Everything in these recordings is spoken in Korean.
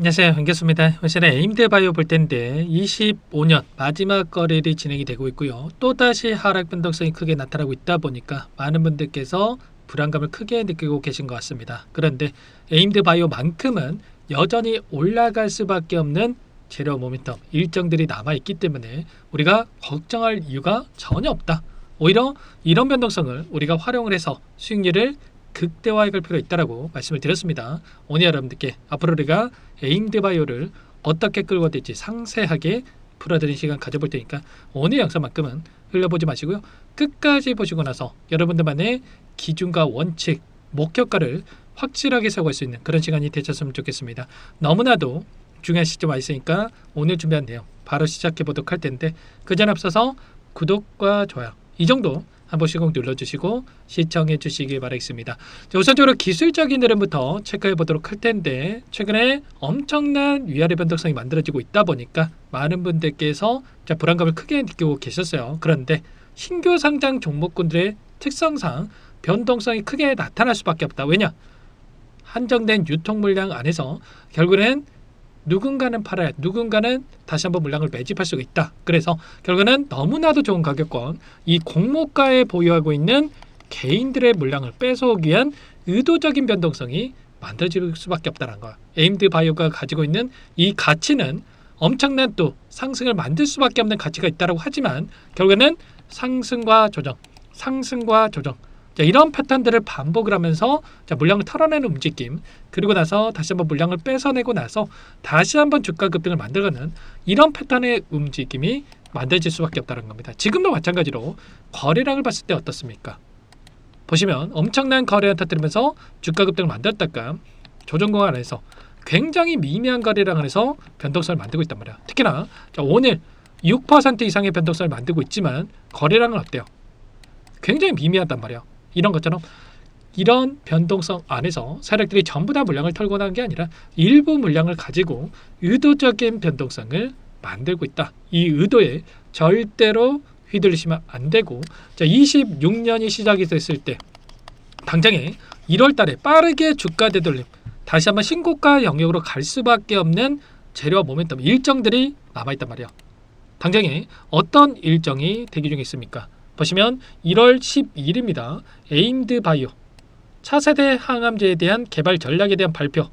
안녕하세요. 반갑습니다. 오늘은 에임드바이오 볼 텐데 25년 마지막 거래일이 진행이 되고 있고요. 또다시 하락 변동성이 크게 나타나고 있다 보니까 많은 분들께서 불안감을 크게 느끼고 계신 것 같습니다. 그런데 에임드바이오만큼은 여전히 올라갈 수밖에 없는 재료 모멘텀 일정들이 남아 있기 때문에 우리가 걱정할 이유가 전혀 없다. 오히려 이런 변동성을 우리가 활용을 해서 수익률을 극대화해 갈 필요가 있다라고 말씀을 드렸습니다. 오늘 여러분들께 앞으로 우리가 에임드 바이오를 어떻게 끌고 될지 상세하게 풀어드리는 시간 가져볼 테니까 오늘 영상만큼은 흘려보지 마시고요. 끝까지 보시고 나서 여러분들만의 기준과 원칙, 목표가를 확실하게 세워갈 수 있는 그런 시간이 되셨으면 좋겠습니다. 너무나도 중요한 시점 와 있으니까 오늘 준비한 내용 바로 시작해 보도록 할 텐데 그 전 앞서서 구독과 좋아요 이 정도 한 번씩 꼭 눌러주시고 시청해 주시기 바라겠습니다. 자, 우선적으로 기술적인 흐름부터 체크해 보도록 할 텐데 최근에 엄청난 위아래 변동성이 만들어지고 있다 보니까 많은 분들께서 자, 불안감을 크게 느끼고 계셨어요. 그런데 신규 상장 종목군들의 특성상 변동성이 크게 나타날 수밖에 없다. 왜냐? 한정된 유통 물량 안에서 결국에는 누군가는 팔아야 누군가는 다시 한번 물량을 매집할 수가 있다. 그래서 결국에는 너무나도 좋은 가격권 이 공모가에 보유하고 있는 개인들의 물량을 뺏어오기 위한 의도적인 변동성이 만들어질 수밖에 없다는 거야. 에임드 바이오가 가지고 있는 이 가치는 엄청난 또 상승을 만들 수밖에 없는 가치가 있다고 하지만 결국에는 상승과 조정, 상승과 조정 자, 이런 패턴들을 반복을 하면서 자, 물량을 털어내는 움직임 그리고 나서 다시 한번 물량을 뺏어내고 나서 다시 한번 주가 급등을 만들어가는 이런 패턴의 움직임이 만들어질 수밖에 없다는 겁니다. 지금도 마찬가지로 거래량을 봤을 때 어떻습니까? 보시면 엄청난 거래량 터뜨리면서 주가 급등을 만들었다가 조정 공간 안에서 굉장히 미미한 거래량 안에서 변동성을 만들고 있단 말이야. 특히나 자, 오늘 6% 이상의 변동성을 만들고 있지만 거래량은 어때요? 굉장히 미미하단 말이야. 이런 것처럼 이런 변동성 안에서 세력들이 전부 다 물량을 털고 나간 게 아니라 일부 물량을 가지고 의도적인 변동성을 만들고 있다. 이 의도에 절대로 휘둘리시면 안 되고 자 26년이 시작이 됐을 때 당장에 1월 달에 빠르게 주가 되돌림 다시 한번 신고가 영역으로 갈 수밖에 없는 재료와 모멘텀 일정들이 남아 있단 말이야. 당장에 어떤 일정이 대기 중에 있습니까? 보시면 1월 12일입니다. 에임드 바이오 차세대 항암제에 대한 개발 전략에 대한 발표.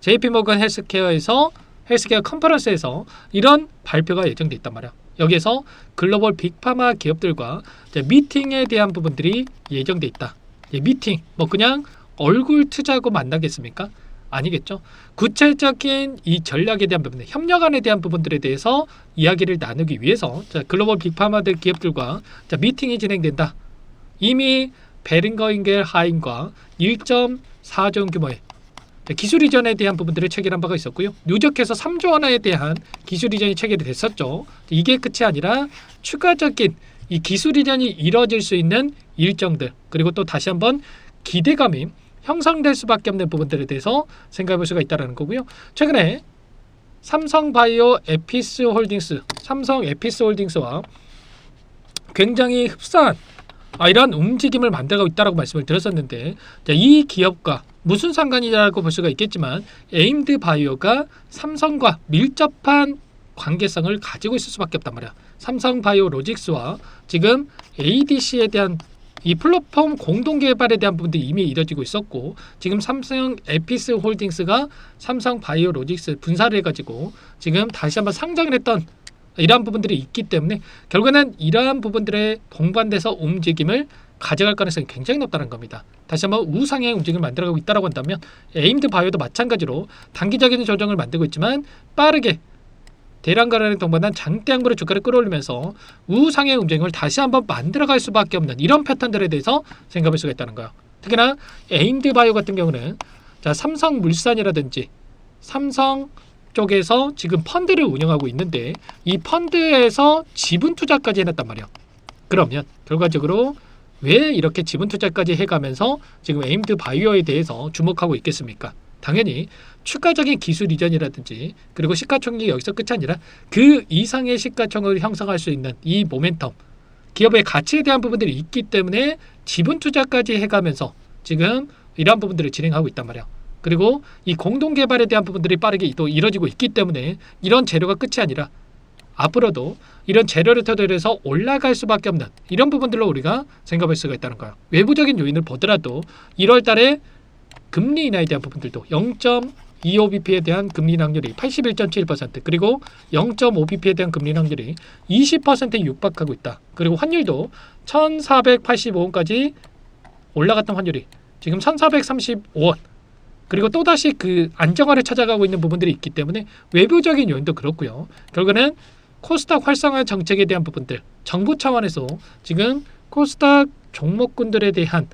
JP모건 헬스케어에서 헬스케어 컨퍼런스에서 이런 발표가 예정돼 있단 말이야. 여기에서 글로벌 빅파마 기업들과 미팅에 대한 부분들이 예정돼 있다. 예, 미팅 뭐 그냥 얼굴 투자하고 만나겠습니까? 아니겠죠. 구체적인 이 전략에 대한 부분, 협력안에 대한 부분들에 대해서 이야기를 나누기 위해서 자, 글로벌 빅파마들 기업들과 자, 미팅이 진행된다. 이미 베링거인겔 하인과 1.4조 원 규모의 기술 이전에 대한 부분들을 체결한 바가 있었고요. 누적해서 3조 원에 대한 기술 이전이 체결이 됐었죠. 이게 끝이 아니라 추가적인 이 기술 이전이 이뤄질 수 있는 일정들 그리고 또 다시 한번 기대감이 형성될 수밖에 없는 부분들에 대해서 생각해 볼 수가 있다는 거고요. 최근에 삼성바이오 에피스 홀딩스, 삼성 에피스 홀딩스와 굉장히 흡사한 아, 이런 움직임을 만들고 있다라고 말씀을 드렸었는데 자, 이 기업과 무슨 상관이냐고 볼 수가 있겠지만 에임드 바이오가 삼성과 밀접한 관계성을 가지고 있을 수밖에 없단 말이야. 삼성 바이오 로직스와 지금 ADC에 대한 이 플랫폼 공동 개발에 대한 부분도 이미 이뤄지고 있었고 지금 삼성 에피스 홀딩스가 삼성 바이오 로직스 분사를 해가지고 지금 다시 한번 상장을 했던 이러한 부분들이 있기 때문에 결국에는 이러한 부분들의 동반돼서 움직임을 가져갈 가능성이 굉장히 높다는 겁니다. 다시 한번 우상향 움직임을 만들어가고 있다고 한다면 에임드 바이오도 마찬가지로 단기적인 조정을 만들고 있지만 빠르게 대량 거래에 동반한 장대양물의 주가를 끌어올리면서 우상의 움직임을 다시 한번 만들어갈 수밖에 없는 이런 패턴들에 대해서 생각할 수가 있다는 거예요. 특히나 에임드 바이오 같은 경우는 자 삼성물산이라든지 삼성 쪽에서 지금 펀드를 운영하고 있는데 이 펀드에서 지분 투자까지 해놨단 말이에요. 그러면 결과적으로 왜 이렇게 지분 투자까지 해가면서 지금 에임드 바이오에 대해서 주목하고 있겠습니까? 당연히 추가적인 기술 이전이라든지 그리고 시가총액이 여기서 끝이 아니라 그 이상의 시가총액을 형성할 수 있는 이 모멘텀 기업의 가치에 대한 부분들이 있기 때문에 지분 투자까지 해가면서 지금 이러한 부분들을 진행하고 있단 말이야. 그리고 이 공동 개발에 대한 부분들이 빠르게 또 이뤄지고 있기 때문에 이런 재료가 끝이 아니라 앞으로도 이런 재료를 토대로 해서 올라갈 수밖에 없는 이런 부분들로 우리가 생각할 수가 있다는 거예요. 외부적인 요인을 보더라도 1월 달에 금리 인하에 대한 부분들도 0.25bp에 대한 금리 확률이 81.7% 그리고 0.5bp에 대한 금리 확률이 20%에 육박하고 있다. 그리고 환율도 1,485원까지 올라갔던 환율이 지금 1,435원 그리고 또다시 그 안정화를 찾아가고 있는 부분들이 있기 때문에 외부적인 요인도 그렇고요. 결국에는 코스닥 활성화 정책에 대한 부분들 정부 차원에서 지금 코스닥 종목군들에 대한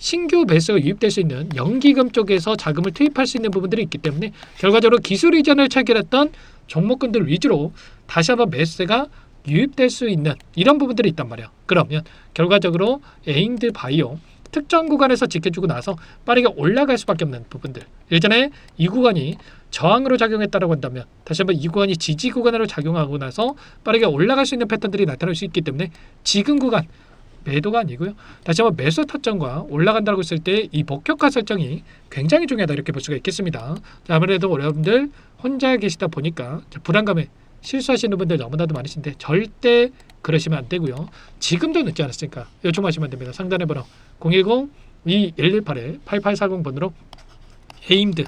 신규 매수가 유입될 수 있는 연기금 쪽에서 자금을 투입할 수 있는 부분들이 있기 때문에 결과적으로 기술 이전을 체결했던 종목군들 위주로 다시 한번 매수세가 유입될 수 있는 이런 부분들이 있단 말이야. 그러면 결과적으로 에임드 바이오 특정 구간에서 지켜주고 나서 빠르게 올라갈 수밖에 없는 부분들. 예전에 이 구간이 저항으로 작용했다라고 한다면 다시 한번 이 구간이 지지 구간으로 작용하고 나서 빠르게 올라갈 수 있는 패턴들이 나타날 수 있기 때문에 지금 구간 매도가 아니고요. 다시 한번 매수 타점과 올라간다고 했을 때 이 목격화 설정이 굉장히 중요하다 이렇게 볼 수가 있겠습니다. 자, 아무래도 여러분들 혼자 계시다 보니까 자, 불안감에 실수하시는 분들 너무나도 많으신데 절대 그러시면 안 되고요. 지금도 늦지 않았으니까 요청하시면 됩니다. 상단의 번호 010-2118-8840번으로 에임드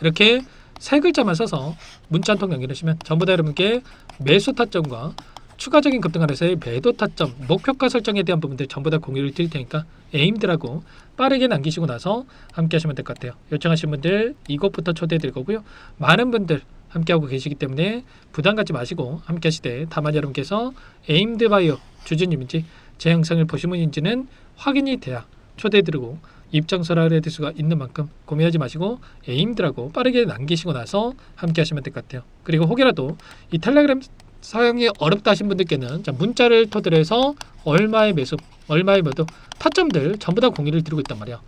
이렇게 세 글자만 써서 문자 한 통 연결하시면 전부 다 여러분께 매수 타점과 추가적인 급등안에서의 매도 타점, 목표가 설정에 대한 부분들 전부 다 공유를 드릴 테니까 에임드라고 빠르게 남기시고 나서 함께 하시면 될 것 같아요. 요청하신 분들 이것부터 초대해 드릴 거고요. 많은 분들 함께하고 계시기 때문에 부담 갖지 마시고 함께 하시되 다만 여러분께서 에임드 바이오 주주님인지 제 영상을 보신 분인지는 확인이 돼야 초대해 드리고 입장서를 해드릴 수가 있는 만큼 고민하지 마시고 에임드라고 빠르게 남기시고 나서 함께 하시면 될 것 같아요. 그리고 혹여라도 이 텔레그램 사용이 어렵다 하신 분들께는 자, 문자를 해서 얼마의 매수, 얼마의 매도 타점들 전부 다 공유를 드리고 있단 말이야.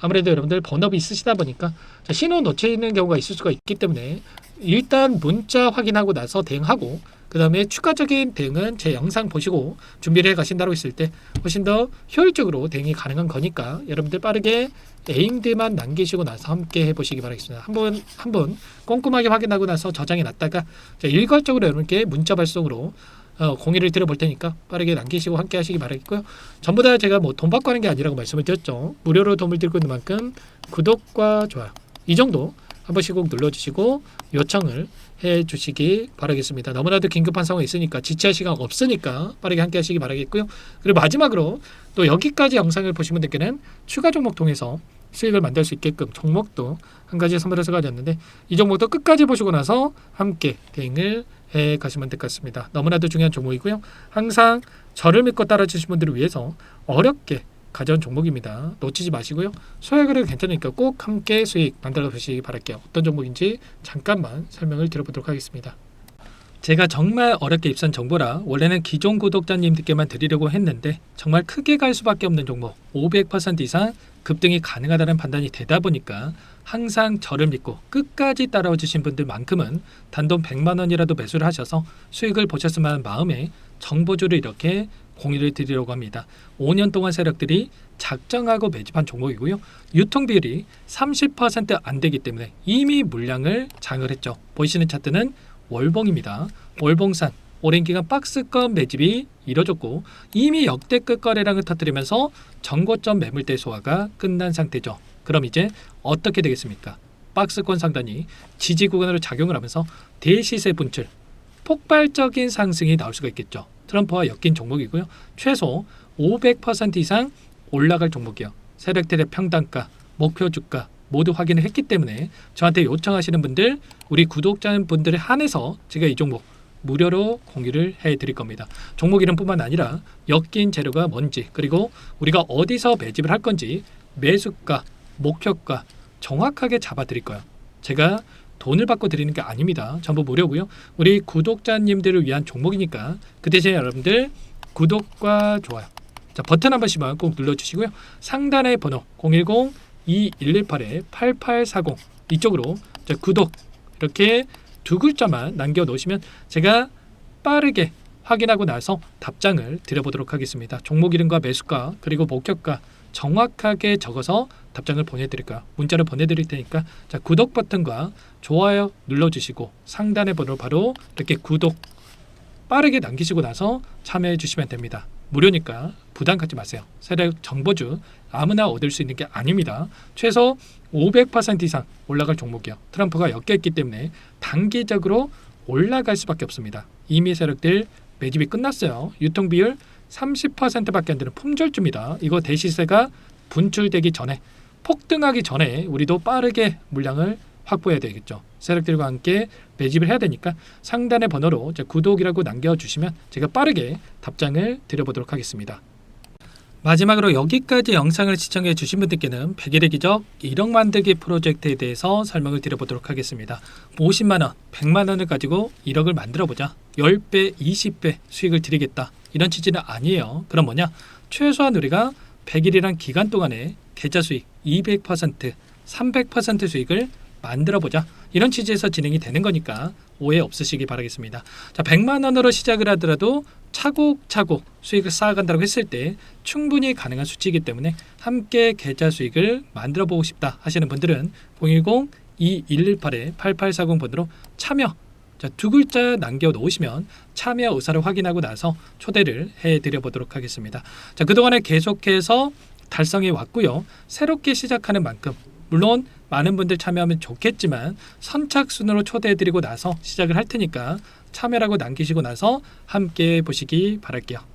아무래도 여러분들 번업이 있으시다 보니까 자, 신호 놓치는 경우가 있을 수가 있기 때문에 일단 문자 확인하고 나서 대응하고 그 다음에 추가적인 대응은 제 영상 보시고 준비를 해 가신다고 했을 때 훨씬 더 효율적으로 대응이 가능한 거니까 여러분들 빠르게 에임드만 남기시고 나서 함께 해보시기 바라겠습니다. 한번 한번 꼼꼼하게 확인하고 나서 저장해 놨다가 자, 일괄적으로 여러분께 문자 발송으로 어, 공유를 드려볼 테니까 빠르게 남기시고 함께 하시기 바라겠고요. 전부 다 제가 뭐 돈 받고 하는 게 아니라고 말씀을 드렸죠. 무료로 도움을 드리고 있는 만큼 구독과 좋아요 이 정도 한 번씩 꼭 눌러주시고 요청을 해 주시기 바라겠습니다. 너무나도 긴급한 상황이 있으니까 지체할 시간 없으니까 빠르게 함께 하시기 바라겠고요. 그리고 마지막으로 또 여기까지 영상을 보신 분들께는 추가 종목 통해서 수익을 만들 수 있게끔 종목도 한 가지 선물해서 가졌는데 이 종목도 끝까지 보시고 나서 함께 대응을 해 가시면 될 것 같습니다. 너무나도 중요한 종목이고요. 항상 저를 믿고 따라주신 분들을 위해서 어렵게 가져온 종목입니다. 놓치지 마시고요. 소액으로 괜찮으니까 꼭 함께 수익 만들어 보시기 바랄게요. 어떤 종목인지 잠깐만 설명을 드려보도록 하겠습니다. 제가 정말 어렵게 입산 정보라 원래는 기존 구독자님들께만 드리려고 했는데 정말 크게 갈 수밖에 없는 종목 500% 이상 급등이 가능하다는 판단이 되다 보니까 항상 저를 믿고 끝까지 따라와 주신 분들만큼은 단돈 100만 원이라도 매수를 하셔서 수익을 보셨으면 하는 마음에 정보주를 이렇게 공유를 드리려고 합니다. 5년 동안 세력들이 작정하고 매집한 종목이고요. 유통 비율이 30%안 되기 때문에 이미 물량을 장을 했죠. 보이시는 차트는 월봉입니다. 월봉산 오랜 기간 박스권 매집이 이뤄졌고 이미 역대급 거래량을 터뜨리면서 전고점 매물대 소화가 끝난 상태죠. 그럼 이제 어떻게 되겠습니까? 박스권 상단이 지지 구간으로 작용을 하면서 대시세 분출, 폭발적인 상승이 나올 수가 있겠죠. 트럼프와 엮인 종목이고요. 최소 500% 이상 올라갈 종목이요. 세력들의 평단가, 목표 주가 모두 확인을 했기 때문에 저한테 요청하시는 분들, 우리 구독자분들에 한해서 제가 이 종목 무료로 공유를 해드릴 겁니다. 종목 이름뿐만 아니라 엮인 재료가 뭔지 그리고 우리가 어디서 매집을 할 건지 매수가, 목표가 정확하게 잡아드릴 거예요. 제가 돈을 받고 드리는 게 아닙니다. 전부 무료고요. 우리 구독자님들을 위한 종목이니까 그 대신에 여러분들 구독과 좋아요. 자 버튼 한 번씩만 꼭 눌러주시고요. 상단의 번호 010-2118-8840 이쪽으로 자, 구독 이렇게 두 글자만 남겨 놓으시면 제가 빠르게 확인하고 나서 답장을 드려보도록 하겠습니다. 종목 이름과 매수가 그리고 목표가 정확하게 적어서 답장을 보내드릴 거야. 문자를 보내드릴 테니까 자 구독 버튼과 좋아요 눌러주시고 상단의 번호 바로 이렇게 구독 빠르게 남기시고 나서 참여해 주시면 됩니다. 무료니까 부담 갖지 마세요. 세력 정보주 아무나 얻을 수 있는 게 아닙니다. 최소 500% 이상 올라갈 종목이요. 트럼프가 엮였기 때문에 단기적으로 올라갈 수밖에 없습니다. 이미 세력들 매집이 끝났어요. 유통 비율 30%밖에 안 되는 품절주입니다. 이거 대시세가 분출되기 전에 폭등하기 전에 우리도 빠르게 물량을 확보해야 되겠죠. 세력들과 함께 매집을 해야 되니까 상단의 번호로 구독이라고 남겨주시면 제가 빠르게 답장을 드려보도록 하겠습니다. 마지막으로 여기까지 영상을 시청해 주신 분들께는 백일의 기적 1억 만들기 프로젝트에 대해서 설명을 드려보도록 하겠습니다. 50만 원, 100만 원을 가지고 1억을 만들어 보자. 10배, 20배 수익을 드리겠다. 이런 취지는 아니에요. 그럼 뭐냐? 최소한 우리가 100일이란 기간 동안에 계좌 수익 200%, 300% 수익을 만들어 보자. 이런 취지에서 진행이 되는 거니까 오해 없으시기 바라겠습니다. 자, 100만 원으로 시작을 하더라도 차곡차곡 수익을 쌓아간다고 했을 때 충분히 가능한 수치이기 때문에 함께 계좌 수익을 만들어 보고 싶다 하시는 분들은 010-2118-8840 번호로 참여 자, 두 글자 남겨 놓으시면 참여 의사를 확인하고 나서 초대를 해 드려 보도록 하겠습니다. 자, 그동안에 계속해서 달성해 왔고요. 새롭게 시작하는 만큼 물론 많은 분들 참여하면 좋겠지만 선착순으로 초대해 드리고 나서 시작을 할 테니까 참여라고 남기시고 나서 함께 보시기 바랄게요.